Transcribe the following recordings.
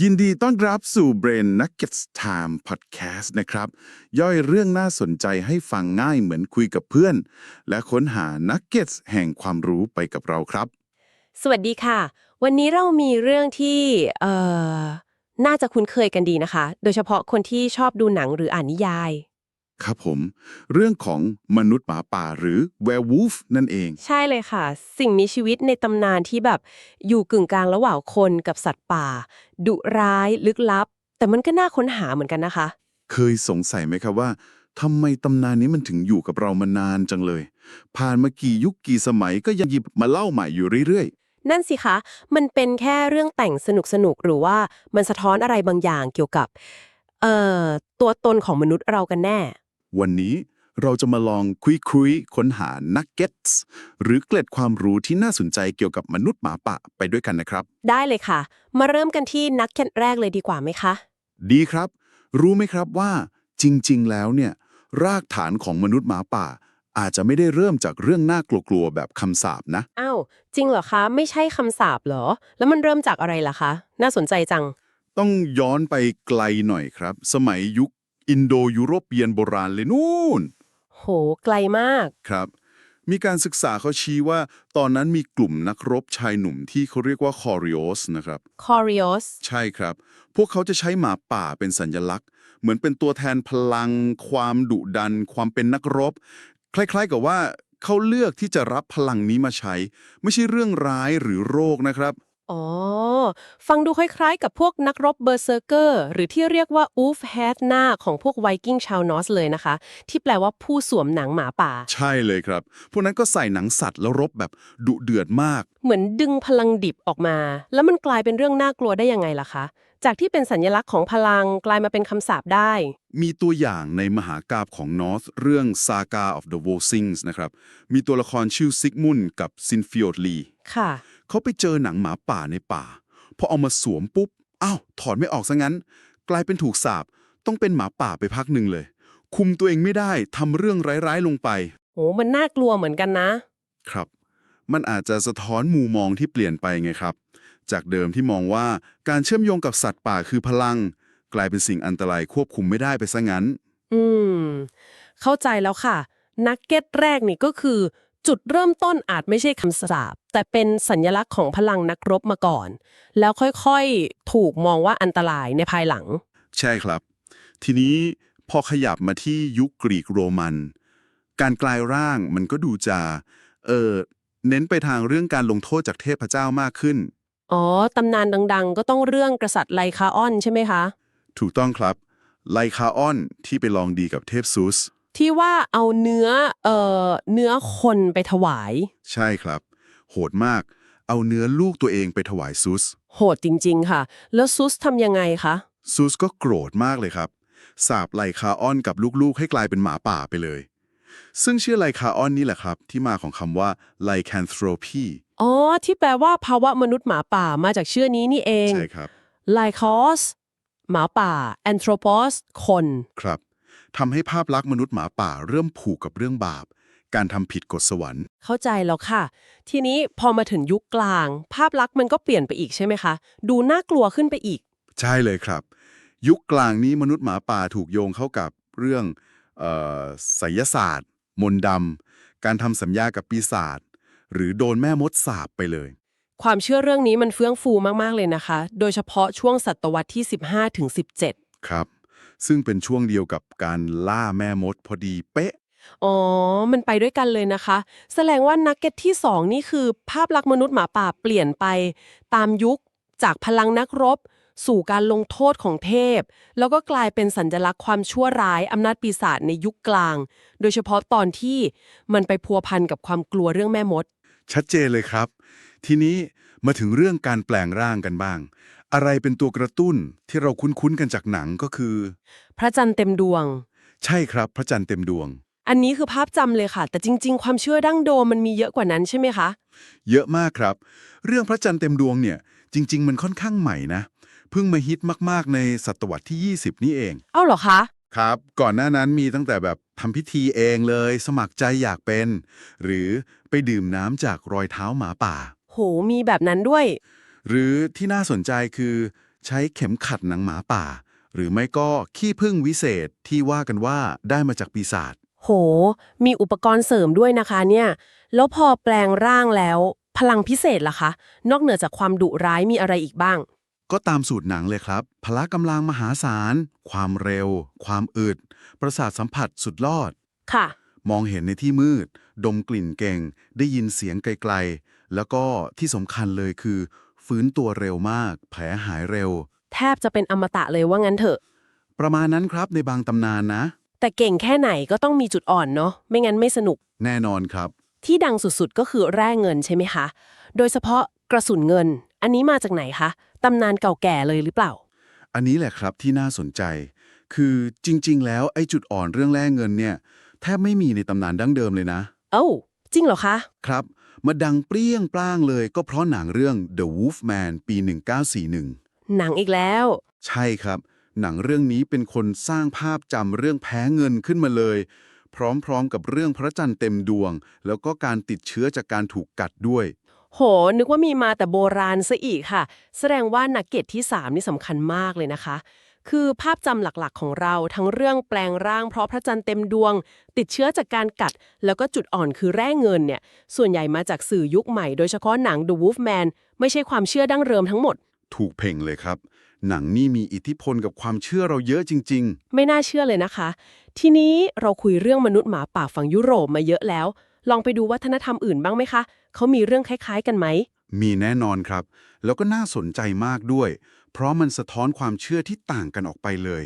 ยินดีต้อนรับสู่ Brain Nuggets Time Podcast นะครับ ย่อยเรื่องน่าสนใจให้ฟังง่ายเหมือนคุยกับเพื่อน และค้นหา Nuggets แห่งความรู้ไปกับเราครับ สวัสดีค่ะ วันนี้เรามีเรื่องที่เอ่อน่าจะคุ้นเคยกันดีนะคะ โดยเฉพาะคนที่ชอบดูหนังหรืออ่านนิยาย ครับผม เรื่องของมนุษย์หมาป่าหรือ Werewolf นั่นเอง ใช่เลยค่ะ สิ่งมีชีวิตในตำนานที่แบบอยู่กึ่งกลางระหว่างคนกับสัตว์ป่า ดุร้ายลึกลับ แต่มันก็น่าค้นหาเหมือนกันนะคะ เคยสงสัยไหมครับว่าทำไมตำนานนี้มันถึงอยู่กับเรามานานจังเลย ผ่านมากี่ยุคกี่สมัยก็ยังหยิบมาเล่าใหม่อยู่เรื่อยนั่นสิคะ มันเป็นแค่เรื่องแต่งสนุกสนุกๆหรือว่ามันสะท้อนอะไรบางอย่างเกี่ยวกับ เอ่อ ตัวตนของมนุษย์เรากันแน่ๆ วันนี้เราจะมาลองคุยคุยๆค้นหา Nuggets หรือเกล็ดความรู้ที่น่าสนใจเกี่ยวกับมนุษย์หมาป่าไปด้วยกันนะครับ ได้เลยค่ะ มาเริ่มกันที่นักแข่แรกเลยดีกว่าไหมคะ ดีครับ รู้ไหมครับว่า จริง ๆ แล้วเนี่ย รากฐานของมนุษย์หมาป่า อาจจะไม่ได้เริ่มจากเรื่องน่ากลัวๆแบบคำสาปนะอ้าวจริงเหรอคะ ไม่ใช่คำสาปเหรอ แล้วมันเริ่มจากอะไรล่ะคะ น่าสนใจจัง ต้องย้อนไปไกลหน่อยครับ สมัยยุค อินโดยุโรเปียนโบราณเลยนู่น โห ไกลมาก ครับ มีการศึกษาเขาชี้ว่า ตอนนั้นมีกลุ่มนักรบชายหนุ่มที่เขาเรียกว่าคอริโอสนะครับ c o r i o s ใช่ครับ พวกเขาจะใช้หมาป่าเป็นสัญลักษณ์ เหมือนเป็นตัวแทนพลัง ความดุดัน ความเป็นนักรบ คล้ายๆกับว่าเขาเลือกที่จะรับพลังนี้มาใช้ ไม่ใช่เรื่องร้ายหรือโรคนะครับ อ๋อ ฟังดูคล้ายๆ กับพวกนักรบเบอร์เซอร์เกอร์ หรือที่เรียกว่าอูฟแฮดนาของพวกไวกิ้งชาวนอสเลยนะคะ ที่แปลว่าผู้สวมหนังหมาป่า ใช่เลยครับ พวกนั้นก็ใส่หนังสัตว์แล้วรบแบบดุเดือดมาก เหมือนดึงพลังดิบออกมา แล้วมันกลายเป็นเรื่องน่ากลัวได้ยังไงล่ะคะ จากที่เป็นสัญลักษณ์ของพลังกลายมาเป็นคำสาปได้ มีตัวอย่างในมหากาบของนอร์ h เรื่อง Saga of the Volsings นะครับ มีตัวละครชื่อซิกมุนกับซินฟิโอดลี ค่ะ เขาไปเจอหนังหมาป่าในป่า พอเอามาสวมปุ๊บอ้าวถอดไม่ออกซะงั้น กลายเป็นถูกสาบ ต้องเป็นหมาป่าไปพักหนึ่งเลย คุมตัวเองไม่ได้ทำเรื่องร้ายๆลงไป โห มันน่ากลัวเหมือนกันนะ ครับ มันอาจจะสะท้อนมุมมองที่เปลี่ยนไปไงครับ จากเดิมที่มองว่าการเชื่อมโยงกับสัตว์ป่าคือพลัง กลายเป็นสิ่งอันตรายควบคุมไม่ได้ไปซะงั้น อืม เข้าใจแล้วค่ะ นักเก็ตแรกนี่ก็คือ จุดเริ่มต้นอาจไม่ใช่คำสาปแต่เป็นสัญลักษณ์ของพลังนักรบมาก่อน แล้วค่อยๆถูกมองว่าอันตรายในภายหลัง ใช่ครับ ทีนี้พอขยับมาที่ยุคกรีกโรมัน การกลายร่างมันก็ดูจะเออเน้นไปทางเรื่องการลงโทษจากเทพเจ้ามากขึ้น อ๋อ ตำนานดัง ๆ ก็ต้องเรื่องกษัตริย์ไลคาออนใช่ไหมคะ ถูกต้องครับ ไลคาออนที่ไปลองดีกับเทพซุส ที่ว่าเอาเนื้อเอ่อเนื้อคนไปถวาย ใช่ครับ โหดมาก เอาเนื้อลูกตัวเองไปถวายซุส โหดจริง ๆ ค่ะ แล้วซุสทำยังไงคะซุสก็โกรธมากเลยครับ สาบไลคาออนกับลูกๆ ให้กลายเป็นหมาป่าไปเลย ซึ่งชื่อไลคาออนนี่แหละครับ ที่มาของคำว่าไลแคนโทรพีอ๋อ ที่แปลว่าภาวะมนุษย์หมาป่ามาจากชื่อนี้นี่เองใช่ครับไลคอสหมาป่าแอนโทรโพสคนครับ ทำให้ภาพลักษณ์มนุษย์หมาป่าเริ่มผูกกับเรื่องบาป การทำผิดกฎสวรรค์ เข้าใจแล้วค่ะ ทีนี้พอมาถึงยุคกลาง ภาพลักษณ์มันก็เปลี่ยนไปอีกใช่ไหมคะ ดูน่ากลัวขึ้นไปอีก ใช่เลยครับ ยุคกลางนี้มนุษย์หมาป่าถูกโยงเข้ากับเรื่องเอ่อไสยศาสตร์ มนต์ดำการทำสัญญากับปีศาจหรือโดนแม่มดสาบไปเลย ความเชื่อเรื่องนี้มันเฟื่องฟูมากๆเลยนะคะ โดยเฉพาะช่วงศตวรรษที่ 15ถึง17 ครับ ซึ่งเป็นช่วงเดียวกับการล่าแม่มดพอดีเป๊ะ อ๋อ มันไปด้วยกันเลยนะคะ แสดงว่านักเก็ตที่ 2 นี่คือ ภาพลักษณ์มนุษย์หมาป่าเปลี่ยนไป ตามยุคจากพลังนักรบ สู่การลงโทษของเทพ แล้วก็กลายเป็นสัญลักษณ์ความชั่วร้ายอำนาจปีศาจในยุคกลาง โดยเฉพาะตอนที่มันไปพัวพันกับความกลัวเรื่องแม่มด ชัดเจนเลยครับ ทีนี้มาถึงเรื่องการแปลงร่างกันบ้าง อะไรเป็นตัวกระตุ้นที่เราคุ้นๆกันจากหนังก็คือ พระจันทร์เต็มดวง ใช่ครับพระจันทร์เต็มดวง อันนี้คือภาพจำเลยค่ะ แต่จริง ๆ ความเชื่อดั้งโดมมันมีเยอะกว่านั้นใช่ไหมคะ เยอะมากครับ เรื่องพระจันทร์เต็มดวงเนี่ย จริง ๆ มันค่อนข้างใหม่นะเพิ่งมาฮิตมากๆในศตวรรษที่ 20 นี่เองเอ้าเหรอคะ ครับ ก่อนหน้านั้นมีตั้งแต่แบบทำพิธีเองเลย สมัครใจอยากเป็น หรือไปดื่มน้ำจากรอยเท้าหมาป่า โหมีแบบนั้นด้วย หรือที่น่าสนใจคือใช้เข็มขัดหนังหมาป่า หรือไม่ก็ขี้ผึ้งวิเศษที่ว่ากันว่าได้มาจากปีศาจโห มีอุปกรณ์เสริมด้วยนะคะเนี่ย แล้วพอแปลงร่างแล้ว พลังพิเศษล่ะคะ นอกเหนือจากความดุร้ายมีอะไรอีกบ้าง ก็ตามสูตรหนังเลยครับ พละกำลังมหาศาล ความเร็ว ความอึด ประสาทสัมผัสสุดลอด ค่ะ มองเห็นในที่มืด ดมกลิ่นเก่ง ได้ยินเสียงไกลๆ แล้วก็ที่สำคัญเลยคือ ฟื้นตัวเร็วมาก แผลหายเร็ว แทบจะเป็นอมตะเลยว่างั้นเถอะ ประมาณนั้นครับในบางตำนานนะ แต่เก่งแค่ไหนก็ต้องมีจุดอ่อนเนาะไม่งั้นไม่สนุก แน่นอนครับ ที่ดังสุดๆก็คือแร่เงินใช่ไหมคะ โดยเฉพาะกระสุนเงิน อันนี้มาจากไหนคะตำนานเก่าแก่เลยหรือเปล่า อันนี้แหละครับที่น่าสนใจ คือจริง ๆ แล้วไอ้จุดอ่อนเรื่องแร่เงินเนี่ย แทบไม่มีในตำนานดั้งเดิมเลยนะ เอ้า จริงเหรอคะ ครับ มาดังเปรี้ยงปร้างเลยก็เพราะหนังเรื่อง The Wolfman ปี 1941 หนังอีกแล้ว ใช่ครับ หนังเรื่องนี้เป็นคนสร้างภาพจำเรื่องแพ้เงินขึ้นมาเลย พร้อมๆกับเรื่องพระจันทร์เต็มดวง แล้วก็การติดเชื้อจากการถูกกัดด้วย โห นึกว่ามีมาแต่โบราณซะอีกค่ะ แสดงว่านักเก็ตที่ 3 นี่สำคัญมากเลยนะคะ คือภาพจำหลักๆ ของเราทั้งเรื่องแปลงร่างเพราะพระจันทร์เต็มดวง ติดเชื้อจากการกัด แล้วก็จุดอ่อนคือแร่เงินเนี่ย ส่วนใหญ่มาจากสื่อยุคใหม่ โดยเฉพาะหนัง The Wolfman ไม่ใช่ความเชื่อดั้งเดิมทั้งหมด ถูกเพ่งเลยครับ หนังนี่มีอิทธิพลกับความเชื่อเราเยอะจริงไม่น่าเชื่อเลยนะคะ ทีนี้เราคุยเรื่องมนุษย์หมาป่าฝั่งยุโรปมาเยอะแล้ว ลองไปดูวัฒนธรรมอื่นบ้างไหมคะเขามีเรื่องคล้าย ๆ กันไหมๆมีแน่นอนครับ แล้วก็น่าสนใจมากด้วย เพราะมันสะท้อนความเชื่อที่ต่างกันออกไปเลย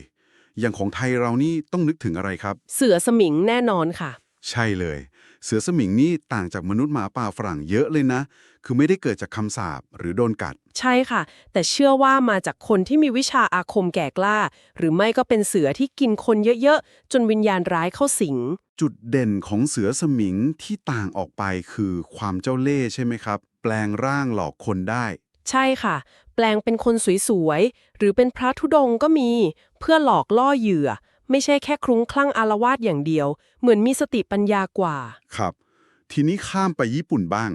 อย่างของไทยเรานี่ต้องนึกถึงอะไรครับ เสือสมิงแน่นอนค่ะ ใช่เลย เสือสมิงนี่ต่างจากมนุษย์หมาป่าฝรั่งเยอะเลยนะ คือไม่ได้เกิดจากคำสาปหรือโดนกัด ใช่ค่ะ แต่เชื่อว่ามาจากคนที่มีวิชาอาคมแก่กล้า หรือไม่ก็เป็นเสือที่กินคนเยอะๆ จนวิญญาณร้ายเข้าสิง จุดเด่นของเสือสมิงที่ต่างออกไปคือความเจ้าเล่ห์ใช่ไหมครับ แปลงร่างหลอกคนได้ ใช่ค่ะ แปลงเป็นคนสวยๆ หรือเป็นพระธุดงค์ก็มี เพื่อหลอกล่อเหยื่อ ไม่ใช่แค่คลุ้งคลั่งอารวาสอย่างเดียว เหมือนมีสติปัญญากว่า ครับ ทีนี้ข้ามไปญี่ปุ่นบ้าง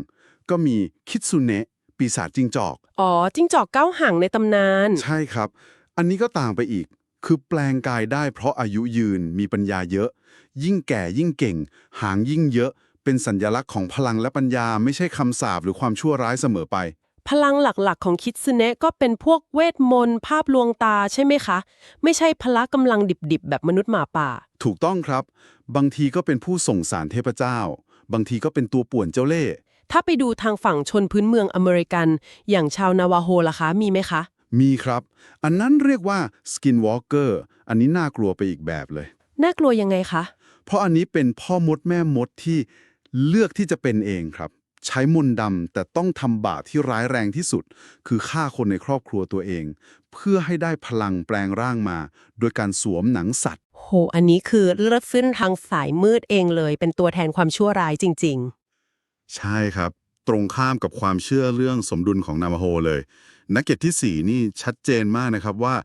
ก็มีคิตซุเนะปีศาจจิงจอก อ๋อ จิ้งจอกเก้าหางในตำนาน ใช่ครับ อันนี้ก็ต่างไปอีก คือแปลงกายได้เพราะอายุยืนมีปัญญาเยอะ ยิ่งแก่ยิ่งเก่ง หางยิ่งเยอะ เป็นสัญญลักษณ์ของพลังและปัญญาไม่ใช่คำสาปหรือความชั่วร้ายเสมอไป พลังหลักๆ ของคิดซึเนะก็เป็นพวกเวทมนต์ภาพลวงตาใช่ไหมคะ ไม่ใช่พละกำลังดิบๆ แบบมนุษย์หมาป่า ถูกต้องครับ บางทีก็เป็นผู้ส่งสารเทพเจ้า บางทีก็เป็นตัวป่วนเจ้าเล่ห์ถ้าไปดูทางฝั่งชนพื้นเมืองอเมริกัน อย่างชาวนาวาโฮล่ะคะ มีไหมคะ มีครับ อันนั้นเรียกว่า skinwalker อันนี้น่ากลัวไปอีกแบบเลย น่ากลัวยังไงคะ เพราะอันนี้เป็นพ่อมดแม่มดที่เลือกที่จะเป็นเองครับ ใช้มนต์ดำแต่ต้องทำบาปที่ร้ายแรงที่สุด คือฆ่าคนในครอบครัวตัวเอง เพื่อให้ได้พลังแปลงร่างมา โดยการสวมหนังสัตว์ โห อันนี้คือเลือดขึ้นทางสายมืดเองเลย เป็นตัวแทนความชั่วร้ายจริง ใช่ครับ ตรงข้ามกับความเชื่อเรื่องสมดุลของนามาโฮเลย นักเก็ตที่ 4 นี่ชัดเจนมากนะครับว่า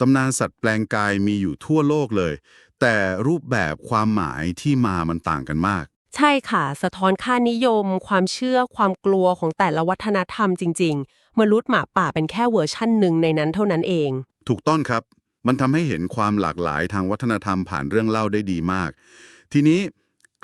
ตำนานสัตว์แปลงกายมีอยู่ทั่วโลกเลย แต่รูปแบบความหมายที่มามันต่างกันมากๆ ใช่ค่ะ สะท้อนค่านิยม ความเชื่อความกลัวของแต่ละวัฒนธรรมจริง ๆ มนุษย์หมาป่าเป็นแค่เวอร์ชั่นหนึ่งในนั้นเท่านั้นเอง ถูกต้องครับ มันทำให้เห็นความหลากหลายทางวัฒนธรรมผ่านเรื่องเล่าได้ดีมาก ทีนี้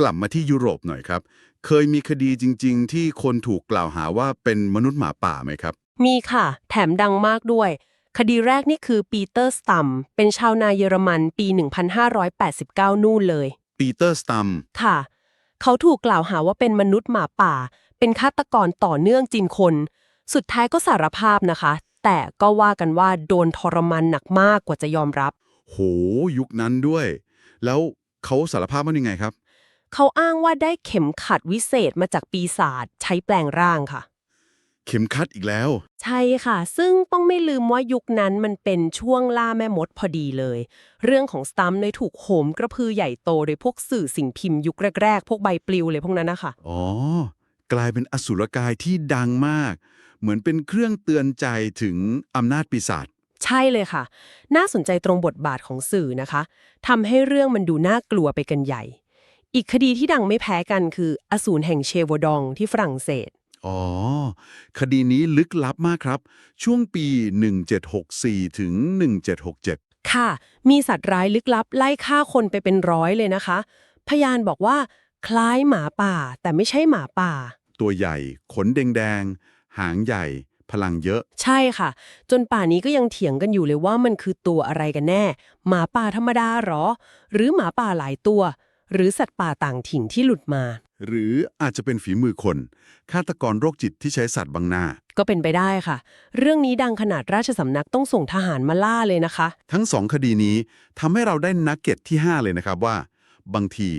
กลับมาที่ยุโรปหน่อยครับ เคยมีคดีจริง ๆ ที่คนถูกกล่าวหาว่าเป็นมนุษย์หมาป่าไหมครับ มีค่ะ แถมดังมากด้วย คดีแรกนี่คือปีเตอร์สตัมเป็นชาวนาเยอรมันปี 1589 นู่นเลย ปีเตอร์สตัมค่ะ เขาถูกกล่าวหาว่าเป็นมนุษย์หมาป่า เป็นฆาตกรต่อเนื่องจินคน สุดท้ายก็สารภาพนะคะ แต่ก็ว่ากันว่าโดนทรมานหนักมากกว่าจะยอมรับ โห ยุคนั้นด้วย แล้วเขาสารภาพว่ายังไงครับ เขาอ้างว่าได้เข็มขัดวิเศษมาจากปีศาจใช้แปลงร่างค่ะ เข็มขัดอีกแล้ว ใช่ค่ะ ซึ่งต้องไม่ลืมว่ายุคนั้นมันเป็นช่วงล่าแม่มดพอดีเลย เรื่องของสตัมเลยถูกโหมกระพือใหญ่โตโดยพวกสื่อสิ่งพิมพ์ยุคแรกๆ พวกใบปลิวเลยพวกนั้นนะคะอ๋อ กลายเป็นอสุรกายที่ดังมาก เหมือนเป็นเครื่องเตือนใจถึงอำนาจปีศาจใช่เลยค่ะ น่าสนใจตรงบทบาทของสื่อนะคะทำให้เรื่องมันดูน่ากลัวไปกันใหญ่ อีกคดีที่ดังไม่แพ้กันคืออสูรแห่งเชโวดองที่ฝรั่งเศส อ๋อ คดีนี้ลึกลับมากครับ ช่วงปี 1764 ถึง 1767 ค่ะ มีสัตว์ร้ายลึกลับไล่ฆ่าคนไปเป็นร้อยเลยนะคะ พยานบอกว่า คล้ายหมาป่า แต่ไม่ใช่หมาป่า ตัวใหญ่ ขนแดงๆ หางใหญ่ พลังเยอะ ใช่ค่ะ จนป่านนี้ก็ยังเถียงกันอยู่เลยว่ามันคือตัวอะไรกันแน่ หมาป่าธรรมดาเหรอ หรือหมาป่าหลายตัว หรือสัตว์ป่าต่างถิ่นที่หลุดมาหรืออาจจะเป็นฝีมือคน ฆาตกรโรคจิตที่ใช้สัตว์บังหน้า ก็เป็นไปได้ค่ะ เรื่องนี้ดังขนาดราชสำนักต้องส่งทหารมาล่าเลยนะคะ ทั้งสองคดีนี้ทำให้เราได้นักเก็ตที่ 5 เลยนะครับว่า บางที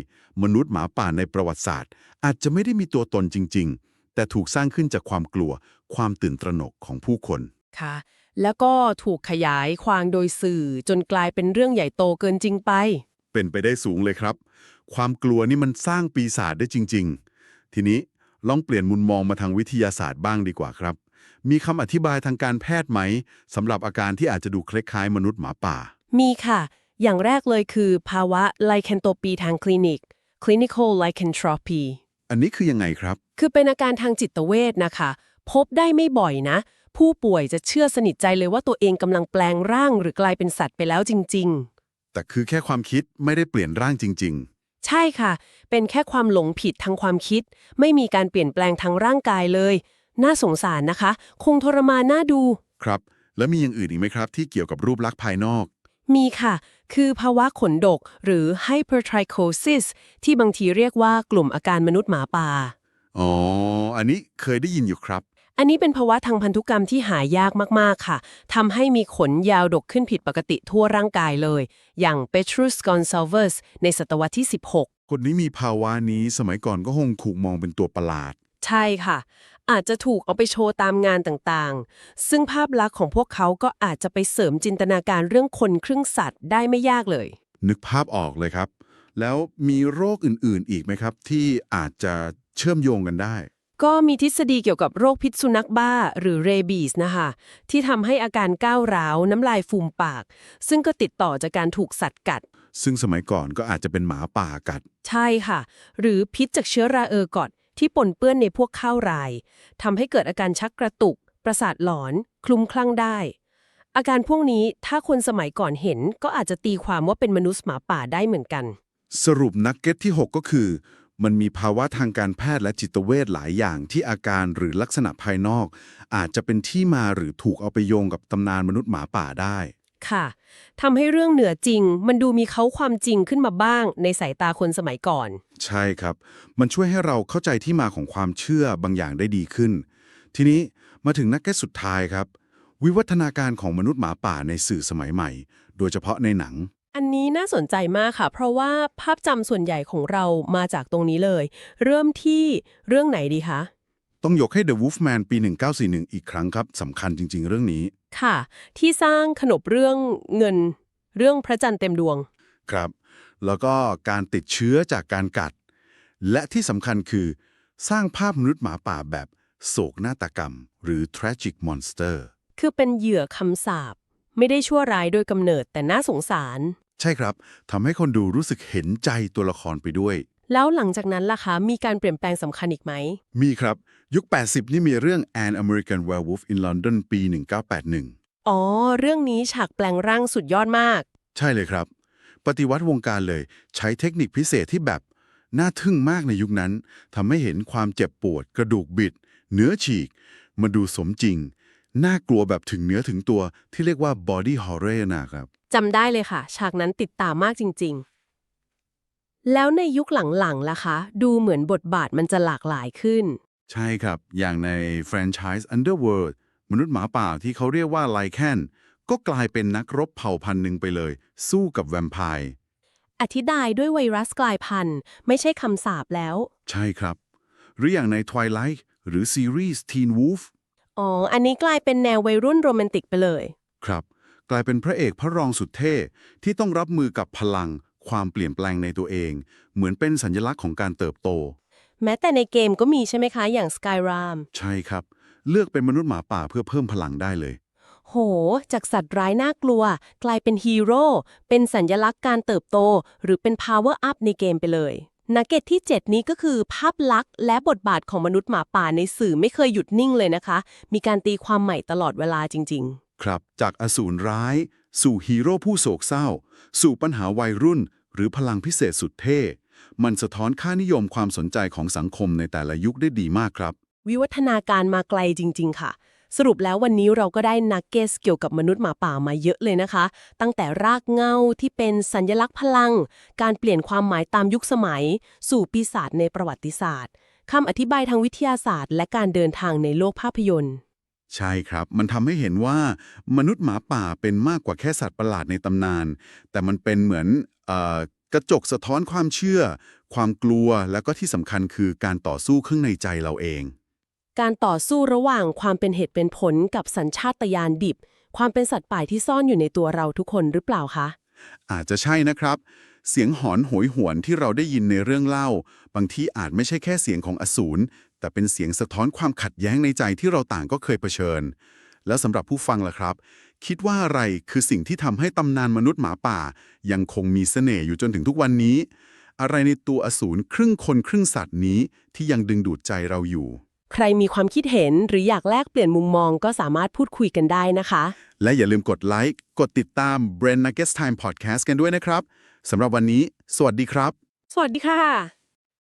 มนุษย์หมาป่าในประวัติศาสตร์ อาจจะไม่ได้มีตัวตนจริง ๆ แต่ถูกสร้างขึ้นจากความกลัว ความตื่นตระหนกของผู้คนค่ะ แล้วก็ถูกขยายความโดยสื่อจนกลายเป็นเรื่องใหญ่โตเกินจริงไป เป็นไปได้สูงเลยครับ ความกลัวนี่มันสร้างปีศาจได้จริง ๆ ทีนี้ลองเปลี่ยนมุมมองมาทางวิทยาศาสตร์บ้างดีกว่าครับ มีคำอธิบายทางการแพทย์ไหมสำหรับอาการที่อาจจะดูคล้ายๆมนุษย์หมาป่า มีค่ะ อย่างแรกเลยคือ ภาวะไลแคนโตปีทางคลินิก clinical lycanthropy อันนี้คือยังไงครับ คือเป็นอาการทางจิตเวชนะคะ พบได้ไม่บ่อยนะ ผู้ป่วยจะเชื่อสนิทใจเลยว่าตัวเองกำลังแปลงร่างหรือกลายเป็นสัตว์ไปแล้วจริงแต่คือแค่ความคิดไม่ได้เปลี่ยนร่างจริง ๆ ใช่ค่ะ เป็นแค่ความหลงผิดทางความคิด ไม่มีการเปลี่ยนแปลงทางร่างกายเลย น่าสงสารนะคะ คงทรมานน่าดูๆครับ แล้วมีอย่างอื่นอีกไหมครับ ที่เกี่ยวกับรูปลักษณ์ภายนอก มีค่ะ คือภาวะขนดกหรือ hypertrichosis ที่บางทีเรียกว่ากลุ่มอาการมนุษย์หมาป่า อ๋อ อันนี้เคยได้ยินอยู่ครับ อันนี้เป็นภาวะทางพันธุกรรมที่หายากมาก ๆ ค่ะ ทำให้มีขนยาวดกขึ้นผิดปกติทั่วร่างกายเลย อย่าง Petrus gonsalves ในศตวรรษที่ 16 คนนี้มีภาวะนี้สมัยก่อนก็คงถูกมองเป็นตัวประหลาด ใช่ค่ะ อาจจะถูกเอาไปโชว์ตามงานต่างๆ ซึ่งภาพลักษณ์ของพวกเขาก็อาจจะไปเสริมจินตนาการเรื่องคนครึ่งสัตว์ได้ไม่ยากเลย นึกภาพออกเลยครับ แล้วมีโรคอื่นๆ อีกไหมครับ ที่อาจจะเชื่อมโยงกันได้ ก็มีทฤษฎีเกี่ยวกับโรคพิษสุนัขบ้าหรือเรบีสนะคะที่ทำให้อาการก้าวร้าว น้ำลายฟูมปาก ซึ่งก็ติดต่อจากการถูกสัตว์กัด ซึ่งสมัยก่อนก็อาจจะเป็นหมาป่ากัด ใช่ค่ะ หรือพิษจากเชื้อราเออร์กอดที่ปนเปื้อนในพวกข้าวรายทำให้เกิดอาการชักกระตุก ประสาทหลอน คลุ้มคลั่งได้ อาการพวกนี้ถ้าคนสมัยก่อนเห็น ก็อาจจะตีความว่าเป็นมนุษย์หมาป่าได้เหมือนกัน สรุปนักเก็ตที่ 6 ก็คือ มันมีภาวะทางการแพทย์และจิตเวชหลายอย่างที่อาการหรือลักษณะภายนอก อาจจะเป็นที่มาหรือถูกเอาไปโยงกับตำนานมนุษย์หมาป่าได้ค่ะทำให้เรื่องเหนือจริง มันดูมีเขาความจริงขึ้นมาบ้างในสายตาคนสมัยก่อน ใช่ครับ มันช่วยให้เราเข้าใจที่มาของความเชื่อบางอย่างได้ดีขึ้น ทีนี้มาถึงนักเก็ตสุดท้ายครับ วิวัฒนาการของมนุษย์หมาป่าในสื่อสมัยใหม่ โดยเฉพาะในหนัง อันนี้น่าสนใจมากค่ะ เพราะว่าภาพจำส่วนใหญ่ของเรามาจากตรงนี้เลย เริ่มที่เรื่องไหนดีคะ ต้องยกให้ The Wolfman ปี 1941 อีกครั้งครับสำคัญจริง ๆ เรื่องนี้ ค่ะ ที่สร้างขนบเรื่องเงิน เรื่องพระจันทร์เต็มดวง ครับ แล้วก็การติดเชื้อจากการกัด และที่สำคัญคือสร้างภาพมนุษย์หมาป่าแบบโศกนาฏกรรม หรือ tragic monster คือเป็นเหยื่อคำสาปไม่ได้ชั่วร้ายโดยกำเนิดแต่น่าสงสาร ใช่ครับทำให้คนดูรู้สึกเห็นใจตัวละครไปด้วย แล้วหลังจากนั้นล่ะคะ มีการเปลี่ยนแปลงสำคัญอีกไหม มีครับ ยุค 80 นี่มีเรื่อง An American Werewolf in London ปี 1981 อ๋อ เรื่องนี้ฉากแปลงร่างสุดยอดมาก ใช่เลยครับ ปฏิวัติวงการเลยใช้เทคนิคพิเศษที่แบบ น่าทึ่งมากในยุคนั้นทำให้เห็นความเจ็บปวด กระดูกบิด เนื้อฉีก มาดูสมจริง น่ากลัวแบบถึงเนื้อถึงตัวที่เรียกว่า body horror นะครับ จำได้เลยค่ะ ฉากนั้นติดตามมากจริง ๆ แล้วในยุคหลังๆล่ะคะ ดูเหมือนบทบาทมันจะหลากหลายขึ้น ใช่ครับ อย่างในแฟรนไชส์ Underworld มนุษย์หมาป่าที่เขาเรียกว่าไลแคนก็กลายเป็นนักรบเผ่าพันธุ์หนึ่งไปเลย สู้กับแวมไพร์อธิบายด้วยไวรัสกลายพันธุ์ ไม่ใช่คำสาปแล้ว ใช่ครับ หรืออย่างใน Twilight หรือซีรีส์ Teen Wolf อ๋อ อันนี้กลายเป็นแนววัยรุ่นโรแมนติกไปเลย ครับ กลายเป็นพระเอกพระรองสุดเท่ที่ต้องรับมือกับพลัง ความเปลี่ยนแปลงในตัวเอง เหมือนเป็นสัญลักษณ์ของการเติบโต แม้แต่ในเกมก็มีใช่ไหมคะ อย่าง Skyrim ใช่ครับ เลือกเป็นมนุษย์หมาป่าเพื่อเพิ่มพลังได้เลย โห จากสัตว์ร้ายน่ากลัว กลายเป็นฮีโร่เป็นสัญลักษณ์การเติบโต หรือเป็น power up ในเกมไปเลยนักเก็ตที่ 7 นี้ก็คือภาพลักษณ์และบทบาทของมนุษย์หมาป่าในสื่อไม่เคยหยุดนิ่งเลยนะคะ มีการตีความใหม่ตลอดเวลาจริง ครับ จากอสูรร้าย สู่ฮีโร่ผู้โศกเศร้า สู่ปัญหาวัยรุ่น หรือพลังพิเศษสุดเท่ มันสะท้อนค่านิยมความสนใจของสังคมในแต่ละยุคได้ดีมากครับ วิวัฒนาการมาไกลจริง ๆ ค่ะ สรุปแล้ววันนี้เราก็ได้นักเก็ตเกี่ยวกับมนุษย์หมาป่ามาเยอะเลยนะคะ ตั้งแต่รากเงาที่เป็นสัญลักษณ์พลัง การเปลี่ยนความหมายตามยุคสมัย สู่ปีศาจในประวัติศาสตร์คำอธิบายทางวิทยาศาสตร์ และการเดินทางในโลกภาพยนตร์ ใช่ครับ มันทำให้เห็นว่ามนุษย์หมาป่าเป็นมากกว่าแค่สัตว์ประหลาดในตำนาน แต่มันเป็นเหมือนเอ่อกระจกสะท้อนความเชื่อ ความกลัวแล้วก็ที่สำคัญคือการต่อสู้ข้างในใจเราเอง การต่อสู้ระหว่างความเป็นเหตุเป็นผลกับสัญชาตญาณดิบ ความเป็นสัตว์ป่าที่ซ่อนอยู่ในตัวเราทุกคนหรือเปล่าคะ อาจจะใช่นะครับ เสียงหอนโหยหวนที่เราได้ยินในเรื่องเล่า บางทีอาจไม่ใช่แค่เสียงของอสูร แต่เป็นเสียงสะท้อนความขัดแย้งในใจที่เราต่างก็เคยเผชิญ แล้วสำหรับผู้ฟังล่ะครับ คิดว่าอะไรคือสิ่งที่ทำให้ตำนานมนุษย์หมาป่า ยังคงมีเสน่ห์อยู่จนถึงทุกวันนี้ อะไรในตัวอสูรครึ่งคนครึ่งสัตว์นี้ที่ยังดึงดูดใจเราอยู่ ใครมีความคิดเห็นหรืออยากแลกเปลี่ยนมุมมองก็สามารถพูดคุยกันได้นะคะ และอย่าลืมกดไลค์กดติดตาม Brain Nuggets Time Podcast กันด้วยนะครับสำหรับวันนี้ สวัสดีครับ สวัสดีค่ะ